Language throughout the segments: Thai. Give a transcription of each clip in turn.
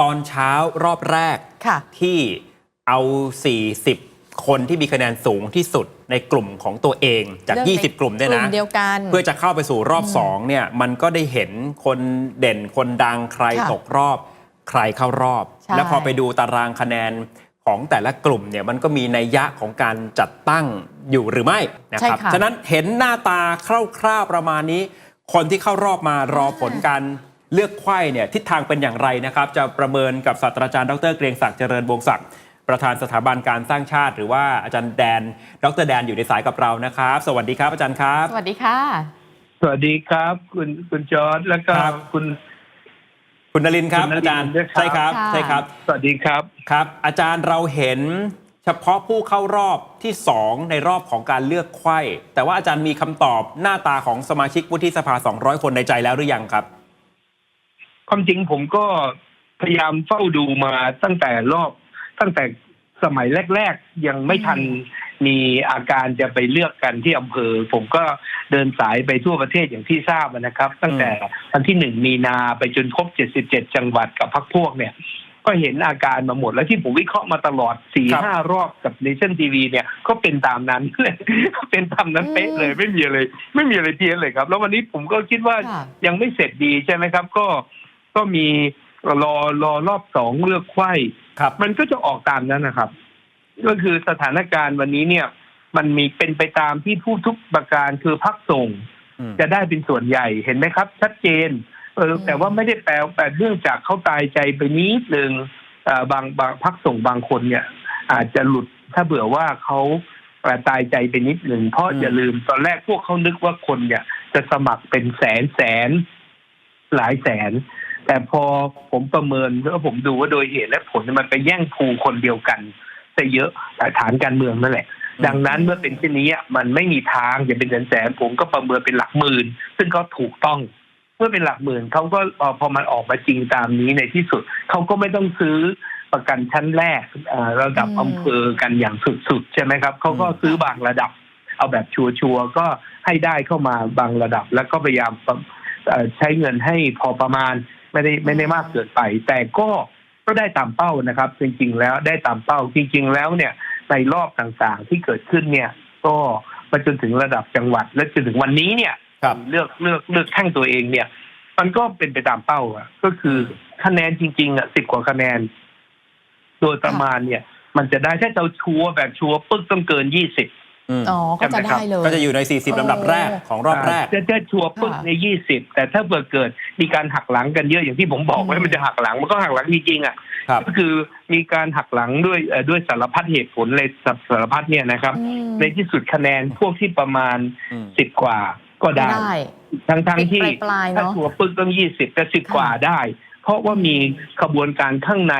ตอนเช้ารอบแรกค่ะที่เอา 40 คนที่มีคะแนนสูงที่สุดในกลุ่มของตัวเองจากเลือกใน20 กลุ่มเนี่ยกนะลุ่มเดียวกัน เพื่อจะเข้าไปสู่รอบสองเนี่ยมันก็ได้เห็นคนเด่นคนดังใครค่ะตกรอบ ใครเข้ารอบใช่แล้วพอไปดูตารางคะแนนของแต่ละกลุ่มเนี่ยมันก็มีนัยยะของการจัดตั้งอยู่หรือไม่นะครับใช่ค่ะฉะนั้นเห็นหน้าตาคร่าวๆประมาณนี้ คนที่เข้ารอบมารอผลการ เลือกไข้เนี่ยทิศทางเป็นอย่างไรนะครับ จะประเมินกับศาสตราจารย์ดรเกรียงศักดิ์เจริญวงศ์ศักดิ์ประธานสถาบันการสร้างชาติ หรือว่าอาจารย์แดน ดรแดนอยู่ในสายกับเรานะครับ สวัสดีครับอาจารย์ครับ สวัสดีค่ะ สวัสดีครับ คุณคุณจอร์ดแล้วก็ครับ คุณ คุณนรินทร์ครับคุณนรินทร์อาจารย์ด้วยครับ ใช่ครับค่ะ ใช่ครับ สวัสดีครับ ครับ อาจารย์เราเห็นเฉพาะผู้เข้ารอบที่ 2 ในรอบของการเลือกไข้แต่ว่าอาจารย์มีคำตอบหน้าตาของสมาชิกวุฒิสภา 200 คนในใจแล้วหรือยังครับ ความจริงผมก็พยายามเฝ้าดูมาตั้งแต่รอบตั้งแต่สมัยแรก ๆ ยังไม่ทันมีอาการจะไปเลือกกันที่อำเภอ ผมก็เดินสายไปทั่วประเทศอย่างที่ทราบนะครับ ตั้งแต่วันที่หนึ่งมีนาไปจนครบ77จังหวัดกับพักพวกเนี่ย ก็เห็นอาการมาหมด แล้วที่ผมวิเคราะห์มาตลอดสี่ครับห้ารอบกับเนชั่นทีวีเนี่ยก็เป็นตามนั้นเลยก็เป็นตามนั้นเป๊ะเลยไม่มีอะไรไม่มีอะไรเพี้ยนเลยครับ แล้ววันนี้ผมก็คิดว่าค่ะยังไม่เสร็จดีใช่ไหมครับ ก็ ก็มีรอรอรอบสองเลือกไข้ครับ มันก็จะออกตามนั้นนะครับ ก็คือสถานการณ์วันนี้เนี่ย มันมีเป็นไปตามที่ผู้ทุกประการคือพักส่งอืมจะได้เป็นส่วนใหญ่เห็นไหมครับ ชัดเจนเอออืมแต่ว่าไม่ได้แปลแต่เนื่องจากเขาตายใจไปนิดนึงเอ่อบางบางพักส่งบางคนเนี่ย อาจจะหลุดถ้าเบื่อว่าเขาเอ่อตายใจไปนิดหนึ่งเพราะอืมอย่าลืมตอนแรกพวกเขานึกว่าคนเนี่ย จะสมัครเป็นแสนแสนหลายแสน แต่พอผมประเมินแล้วผมดูว่าโดยเหตุและผลมันไปแย่งภูคนเดียวกันแต่เยอะฐานการเมืองนั่นแหละ ดังนั้นเมื่อเป็นเช่นนี้มันไม่มีทางจะเป็นแสนแสนผมก็ประเมินเป็นหลักหมื่น ซึ่งก็ถูกต้องเมื่อเป็นหลักหมื่นเขาก็เอ่อพอมันออกมาจริงตามนี้ในที่สุดเขาก็ไม่ต้องซื้อประกันชั้นแรกระดับอำเภอกันอย่างสุดๆ ใช่ไหมครับเขาก็ซื้อบางระดับ เอาแบบชัวร์ๆก็ให้ได้เข้ามาบางระดับ แล้วก็พยายามใช้เงินให้พอประมาณ ไม่ได้ไม่ได้มากเกินไป แต่ก็ก็ได้ตามเป้านะครับ จริง ๆ แล้วได้ตามเป้าจริง ๆ แล้วเนี่ยในรอบต่างๆที่เกิดขึ้นเนี่ย ก็มาจนถึงระดับจังหวัด และจนถึงวันนี้เนี่ยครับเลือกเลือกเลือกแท่งตัวเองเนี่ย มันก็เป็นไปตามเป้าอะก็คือคะแนนจริง ๆอะสิบกว่าคะแนน โดยประมาณเนี่ย มันจะได้ถ้าเราชัวร์แบบชัวร์ปึ๊กต้องเกินยี่สิบ อืมอ๋อ ก็จะได้เลย ก็จะอยู่ใน 40ลำดับแรกของรอบแรก จะจะชัวร์ปึ๊กค่ะในยี่สิบแต่ถ้าเกิดเกิดมีการหักหลังกันเยอะอย่างที่ผมบอกไว้อืมมันจะหักหลังมันก็หักหลังจริงๆอะครับก็คือมีการหักหลังด้วยเอ่อด้วยสารพัดเหตุผลเลยสารพัดเนี่ยนะครับอืมในที่สุดคะแนนพวกที่ประมาณอืมสิบกว่าก็ไม่ได้ได้ ทั้งทั้งๆที่ปลายๆถ้าเนาะถัวปึกต้องยี่สิบแต่สิบกว่าได้เพ ราะว่ามีขบวนการข้างใน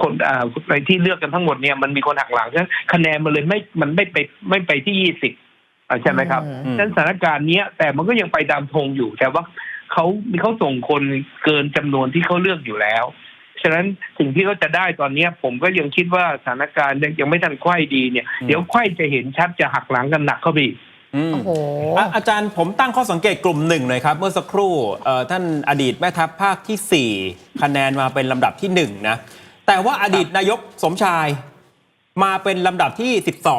คนอ่าในที่เลือกกันทั้งหมดเนี่ยมันมีคนหักหลังฉะนั้นคะแนนมันเลยไม่มันไม่ไปไม่ไปที่ยี่สิบใช่ไหมครับอืมอืมฉะนั้นสถานการณ์เนี้ยแต่มันก็ยังไปตามธงอยู่แต่ว่าเขาเขาส่งคนเกินจำนวนที่เขาเลือกอยู่แล้วฉะนั้นสิ่งที่เขาจะได้ตอนเนี้ย ผมก็ยังคิดว่าสถานการณ์ยังไม่ทันไขว้ดีเนี่ยอืมเดี๋ยวไขว้จะเห็นชัดจะหักหลังกันหนักเข้าไปอีกอืม โอ้โห อะอาจารย์ผมตั้งข้อสังเกตกลุ่มหนึ่งหน่อยครับ เมื่อสักครู่เอ่อท่านอดีตแม่ทัพภาคที่ 4 คะแนนมาเป็นลำดับที่1นะแต่ว่าอดีตนายกสมชาย มาเป็นลำดับที่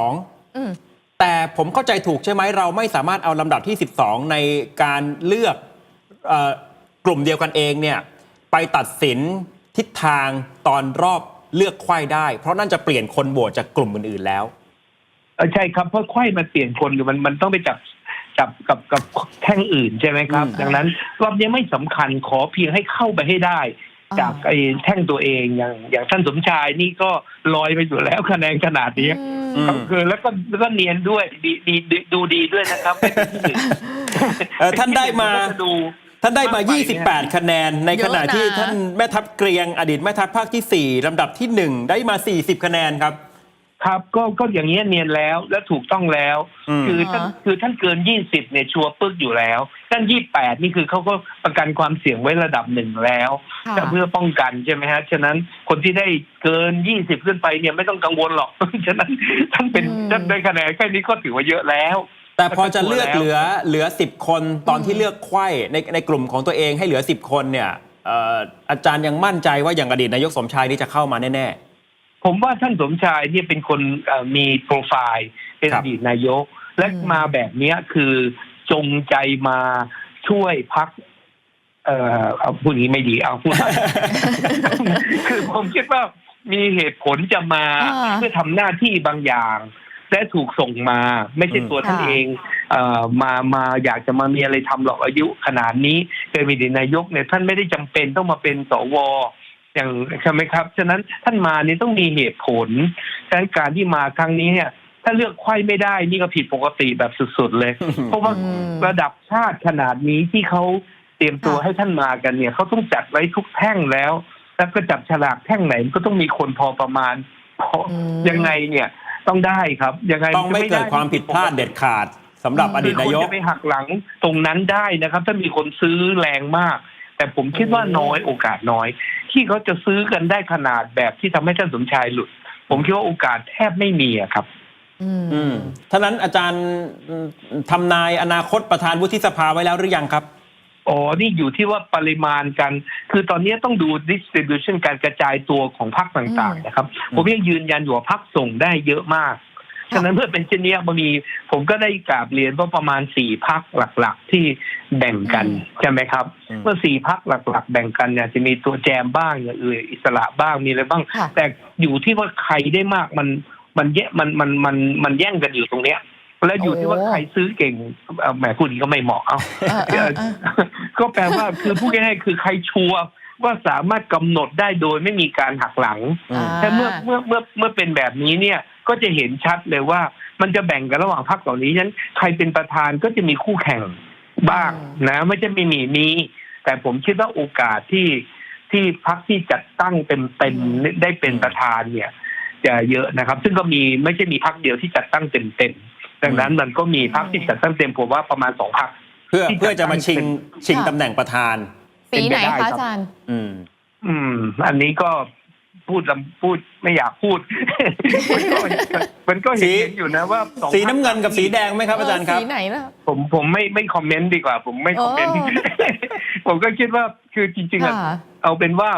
12อืมแต่ผมเข้าใจถูกใช่ไหมเราไม่สามารถเอาลำดับที่ 12 ในการเลือกเออกลุ่มเดียวกันเองเนี่ยไปตัดสินทิศทางตอนรอบเลือกไขว้ได้ เพราะนั่นจะเปลี่ยนคนโหวตจากกลุ่มอื่นๆแล้วเออ ใช่ครับเพราะไขว้มันเปลี่ยนคนอยู่มันมันต้องไปจับจับกับกับแท่งอื่นใช่ไหมครับอืมดังนั้นรอบนี้ไม่สำคัญขอเพียงให้เข้าไปให้ได้อ่าจากไอ้แท่งตัวเองอย่างอย่างท่านสมชายนี่ก็ลอยไปอยู่แล้วคะแนนขนาดนี้อืมคือแล้วก็แล้วก็เนียนด้วยดีดีดีดูดีด้วยนะครับไม่เป็นที่หนึ่งเอ่อท่านได้มาก็จะดูท่านได้มามากไปเนี่ย28 คะแนน ในขณะเยอะนะที่ท่านแม่ทัพเกรียงอดีตแม่ทัพภาคที่ 4 ลำดับที่ 1 ได้มา 40 คะแนนครับ ครับก็ก็อย่างเงี้ยเนียนแล้วและถูกต้องแล้ว อืม คือท่านอ่าคือท่านเกินยี่สิบเนี่ยชัวร์ปึ๊กอยู่แล้วท่านยี่แปดนี่คือเขาก็ประกันความเสี่ยงไว้ระดับหนึ่งแล้ว ค่ะจะเพื่อป้องกันใช่ไหมฮะ ฉะนั้นคนที่ได้เกินยี่สิบขึ้นไปเนี่ยไม่ต้องกังวลหรอก ฉะนั้นท่านเป็นอืม ท่านได้คะแนนแค่นี้ก็ถือว่าเยอะแล้ว แต่พอจะเลือกแล้วเหลือเหลือ 10 คนตอนที่เลือกไขว้ในในกลุ่มของตัวเองให้เหลือ 10 คนเนี่ยเเอ่ออาจารย์ยังมั่นใจว่าอย่างอดีตนายกสมชายนี่จะเข้ามาแน่ ผมว่าท่านสมชายเนี่ยเป็นคนเอ่อมีโปรไฟล์เป็นครัอบดีตนายก และอืมมาแบบเนี้ยคือจงใจมาช่วยพักเอ่อเอาพูดอย่างนี้ไม่ดีเอาพูดคือผมคิดว่ามีเหตุผลจะมาอ่าเพื่อทำหน้าที่บางอย่างและถูกส่งมา ไม่ใช่อืมตัวท่านค่ะเองเอ่อมามาอยากจะมามีอะไรทำหรอกอายุขนาดนี้เป็นวิดีนายกเนี่ยท่านไม่ได้จำเป็นต้องมาเป็นสว อย่างใช่ไหมครับ ฉะนั้นท่านมานี่ต้องมีเหตุผลฉะนั้นการที่มาครั้งนี้เนี่ย ถ้าเลือกไขว้ไม่ได้นี่ก็ผิดปกติแบบสุดๆเลยๆเพราะว่าอืมระดับชาติขนาดนี้ที่เขาเตรียมตัวค่ะให้ท่านมากันเนี่ยเขาต้องจัดไว้ทุกแท่งแล้ว แล้วก็จับฉลากแท่งไหนมันก็ต้องมีคนพอประมาณพออืมยังไงเนี่ยต้องได้ครับ ยังไงต้องไม่จะเกิดความผิดพลาดเด็ดขาดสำหรับอดีตนายคืกคนจะไปหักหลังตรงนั้นได้นะครับ ถ้ามีคนซื้อแรงมาก แต่ผมคิดว่าน้อยโอกาสน้อย ที่เขาจะซื้อกันได้ขนาดแบบที่ทำให้ท่านสมชายหลุด ผมคิดว่าโอกาสแทบไม่มีอะครับ อืมอืมท่านั้นอาจารย์ทำนายอนาคตประธานวุฒิสภาไว้แล้วหรือยังครับอ๋อ นี่อยู่ที่ว่าปริมาณกัน คือตอนนี้ต้องดู distribution การกระจายตัวของพรรคต่างอืมๆนะครับ ผมยังยืนยันอยู่ว่าพรรคส่งได้เยอะมาก ฉะนั้นเมื่อเป็นเช่นนี้มันมีผมก็ได้กราบเรียนว่าประมาณสี่พักหลักๆ ที่แบ่งกันอืมใช่ไหมครับอืมเมื่อสี่พักหลักๆ แบ่งกันเนี่ยจะมีตัวแจมบ้างอย่างอื่นอิสระบ้างมีอะไรบ้างค่ะแต่อยู่ที่ว่าใครได้มากมันมันแย่มันมันมันมันแย่งกันอยู่ตรงเนี้ยแล้วอยู่ที่ว่าโอ้ใครซื้อเก่งเอาแหมพูดอย่างนี้ก็ไม่เหมาะเอาเออเออเออก็แปลว่าคือพูดง่ายๆคือใครชัวร์ว่าสามารถกำหนดได้โดยไม่มีการหักหลังอืมแต่เมื่อเมื่อเมื่อเมื่อเป็นแบบนี้เนี่ย ก็จะเห็นชัดเลยว่ามันจะแบ่งกันระหว่างพรรคเหล่านี้ฉะนั้นใครเป็นประธานก็จะมีคู่แข่งบ้างอืมนะไม่ใช่ไม่มีมีแต่ผมคิดว่าโอกาสที่ที่พรรคที่จัดตั้งเป็นเต็มๆได้เป็นประธานเนี่ย จะเยอะนะครับ ซึ่งก็มีไม่ใช่มีพรรคเดียวที่จัดตั้งเต็มเต็มๆดังนั้นมันก็มีพรรคที่จัดตั้งเต็มผมว่าประมาณสองพรรคเพื่อที่จะเพื่อจะมาชิงเป็นชิงค่ะตำแหน่งประธาน สีไหนเป็นไปได้ครัคะบอาจารย์ อืม อืม อันนี้ก็ พูดลำพูดไม่อยากพูด มันก็มันก็เห็นสีเห็นอยู่นะว่าสองสีน้ำเงินกับสีแดงไหมครับอาจารย์ครับ สีไหนนะผมผมไม่ไม่คอมเมนต์ดีกว่า ผมไม่คอมเมนต์ โอ้ ผมก็คิดว่าคือจริงๆอะ ค่ะ เอาเป็นว่า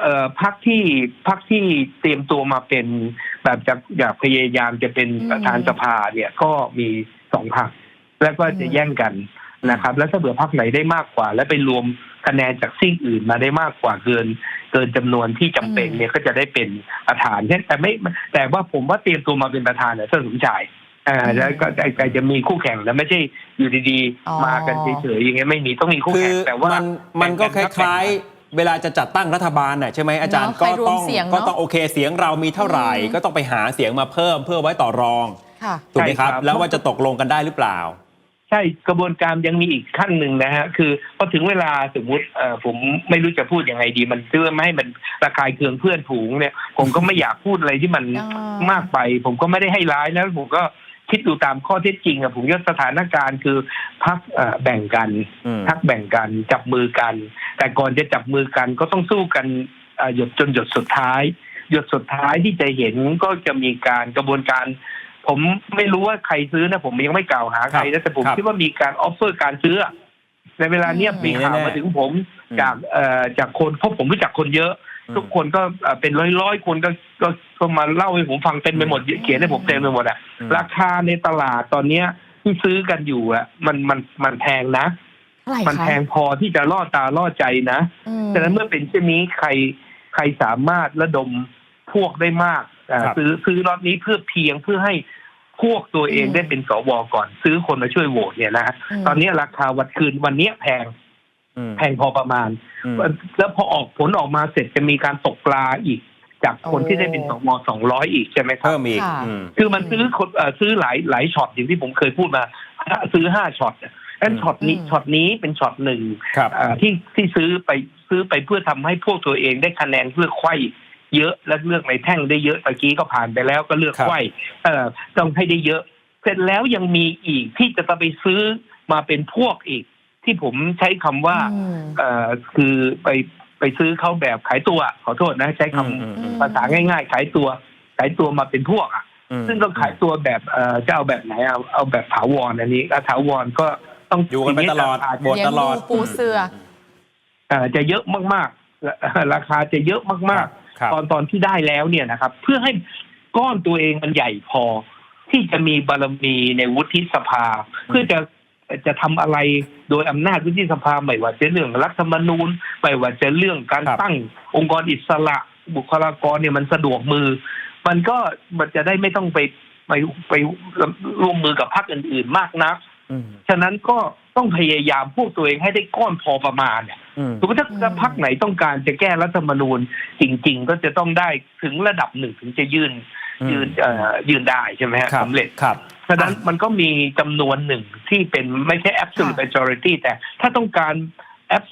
เอ่อพักที่พักที่เตรียมตัวมาเป็นแบบจะอยากพยายามจะเป็นอืมประธานสภาเนี่ยก็มีสองพักแล้วก็จะอืม แย่งกันนะครับ แล้วถ้าเผื่อพักไหนได้มากกว่า แล้วไปรวม คะแนนจากซีกอื่นมาได้มากกว่าเกิน เกินจำนวนที่จำเป็นเนี่ยก็จะได้เป็นประธานแต่ไม่แต่ว่าผมว่าเตรียมตัวมาเป็นประธานเนี่ยท่านสมชายอ่าแล้วก็แต่จะมีคู่แข่งแล้วไม่ใช่อยู่ดีอ๋อๆมากันเฉยๆอย่างเงี้ยไม่มีต้องมีคู่คืแข่องแต่ว่ามันมันก็คแบ่งกันล้ายๆ เวลาจะจัดตั้งรัฐบาลน่ะใช่ไหมอาจารย์เนอะก็ใครรวมต้องเสียงเนอะก็ต้องโอเคเสียงเรามีเท่าไหร่อืมก็ต้องไปหาเสียงมาเพิ่มเพื่อไว้ต่อรองค่ะถูกไหมครับใช่ครับ แล้วว่าจะตกลงกันได้หรือเปล่าใช่กระบวนการยังมีอีกขั้นหนึ่งนะฮะคือพอถึงเวลาสมมุติเอ่อผมไม่รู้จะพูดยังไงดี มันเพื่อไม่ให้มันระคายเคืองเพื่อนผูงเนี่ย ผมก็ไม่อยากพูดอะไรที่มันอ่ามมากไป ผมก็ไม่ได้ให้ร้ายแล้วผมก็คิดดูตามข้อเท็จจริงอะผมว่าสถานการณ์คือพักแบ่งกันอืมพักแบ่งกันจับมือกัน แต่ก่อนจะจับมือกันก็ต้องสู้กันเอ่อหยดจนหยดสุดท้าย หยดสุดท้ายที่จะเห็นก็จะมีการกระบวนการ ผมไม่รู้ว่าใครซื้อนะ ผมยังไม่กล่าวหาใครนะแต่ผมครับคิดว่ามีการออฟเฟอร์การซื้อ ในเวลาเนี้ยอืมมีข่าวมีแน่ๆมาถึงผมอืมจากเอ่อจากคนเพราะผมรู้จักคนเยอะ ทุกคนก็เอ่อเป็นร้อยร้อยๆคนก็ก็ก็มาเล่าให้ผมฟังเต็มไปหมดเขียนให้ผมเต็มไปหมดอะอืมราคาในตลาดตอนเนี้ยที่ซื้อกันอยู่อะมันมันมันแพงนะเท่าไหร่มันคะแพงพอที่จะล่อตาล่อใจนะอืมฉะนั้นเมื่อเป็นเช่นนี้ใครใครสามารถระดมพวกได้มากอ่าครับ ซื้อซื้อรอบนี้เพื่อเพียงเพื่อให้พวกตัวเองอืมได้เป็นสวก่อน ซื้อคนมาช่วยโหวตเนี่ยนะฮะมตอนนี้ราคาวันคืนวันเนี้ยแพงอืมแพงพอประมาณอืมแล้วพอออกผลออกมาเสร็จจะมีการตกปลาอีก จากคนโอ้ที่ได้เป็นสวสองร้อยอีกใช่ไหมครับเพิ่มอีกค่ะอืมคือมันซื้อคนเอ่อซื้อหลายหลายช็อตอย่างที่ผมเคยพูดมา ซื้อห้าช็อตอันอืมช็อตนี้อืมช็อตนี้เป็นช็อตหนึ่งครับเอ่อที่ที่ซื้อไปซื้อไปเพื่อทำให้พวกตัวเองได้คะแนนเพื่อไขว้ เยอะและเลือกในแท่งได้เยอะตะกี้ก็ผ่านไปแล้วก็เลือกครับไขว้เอ่อต้องให้ได้เยอะ เสร็จแล้วยังมีอีกที่จะต้องไปซื้อมาเป็นพวกอีก ที่ผมใช้คำว่าอืมเอ่อคือไปไปซื้อเขาแบบขายตัว ขอโทษนะ ใช้คำอืมอืมอืมภาษาง่าย ๆ ขายตัวขายตัวมาเป็นพวกอะอืมซึ่งต้องขายตัวแบบเอ่อจะเอาแบบไหนเอาเอาแบบถาวรอันนี้ถ้าถาวรก็ต้องอยู่กันไปตลอดอาจบทเลี้ยงตลอดดูปูเสือออ่าจะเยอะมากๆ ราคาจะเยอะมากครับๆ ตอนตอนที่ได้แล้วเนี่ยนะครับ เพื่อให้ก้อนตัวเองมันใหญ่พอ ที่จะมีบารมีในวุฒิสภา เพื่อจะจะทำอะไรโดยอำนาจวุฒิสภาไม่ว่าจะเรื่องรัฐธรรมนูญไม่ว่าจะเรื่องการครับตั้งองค์กรอิสระบุคลากรเนี่ยมันสะดวกมือ มันก็มันจะได้ไม่ต้องไปไปไปร่วมมือกับพรรคอื่น ๆ มากนักอืมฉะนั้นก็ ต้องพยายามพวกตัวเองให้ได้ก้อนพอประมาณเนี่ยอืมสมมติถ้าถ้าพรรคไหนต้องการจะแก้รัฐธรรมนูญจริง ๆ ก็จะต้องได้ถึงระดับหนึ่งถึงจะยื่นอืมยื่นเอ่อยื่นได้ใช่ไหมฮะครับสำเร็จครับฉะนั้นมันก็มีจำนวนหนึ่งที่เป็นไม่ใช่ absolute ค่ะ majority แต่ถ้าต้องการ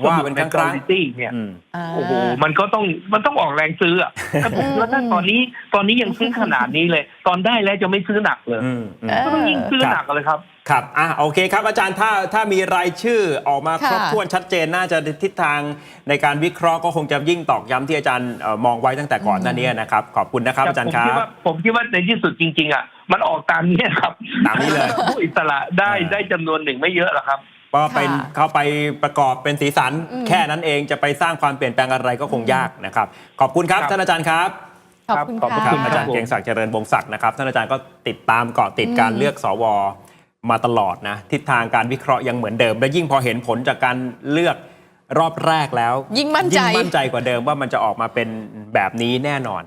ว่า absolute เป็นครั้งๆ majority เนี่ยอืมาโอ้โหมันก็ต้องมันต้องออกแรงซื้ออะถ้าผมคิดว่าถ้าตอนนี้ตอนนี้ยังซื้อขนาดนี้เลย ตอนได้แล้วจะไม่ซื้อหนักเลยอืมอืมเออก็ต้องยิ่งซื้อหนักเลยครับ ครับอะโอเคครับอาจารย์ถ้าถ้ามีรายชื่อออกมาครบค่ะถ้วนชัดเจนน่าจะทิศทางในการวิเคราะห์ก็คงจะยิ่งตอกย้ำที่อาจารย์เอ่อมองไว้ตั้งแต่ก่อนหน้านี้นะครับ ขอบคุณนะครับอาจารย์คผมรัคิดบว่าผมคิดว่าในที่สุดจริง ๆ อะ มันออกตามเนี้ยครับตามนี้เลยผู้อิสระได้อ่าได้จำนวนหนึ่งไม่เยอะหรอกครับก็เป็นค่ะเข้าไปประกอบเป็นสีสันอืมแค่นั้นเองจะไปสร้างความเปลี่ยนแปลงอะไรก็คงยากนะครับ ขอบคุณครับครับท่านอาจารย์ครับขอบคุณขอบพระค่ะคุณอาจารย์ผมเกรียงศักดิ์เจริญวงศักดิ์นะครับท่านอาจารย์ก็ติดตามเกาะติดการอืมเลือกสว มาตลอดนะ ทิศทางการวิเคราะห์ยังเหมือนเดิม และยิ่งพอเห็นผลจากการเลือกรอบแรกแล้ว ยิ่งมั่นใจ ยิ่งมั่นใจกว่าเดิมว่ามันจะออกมาเป็นแบบนี้แน่นอน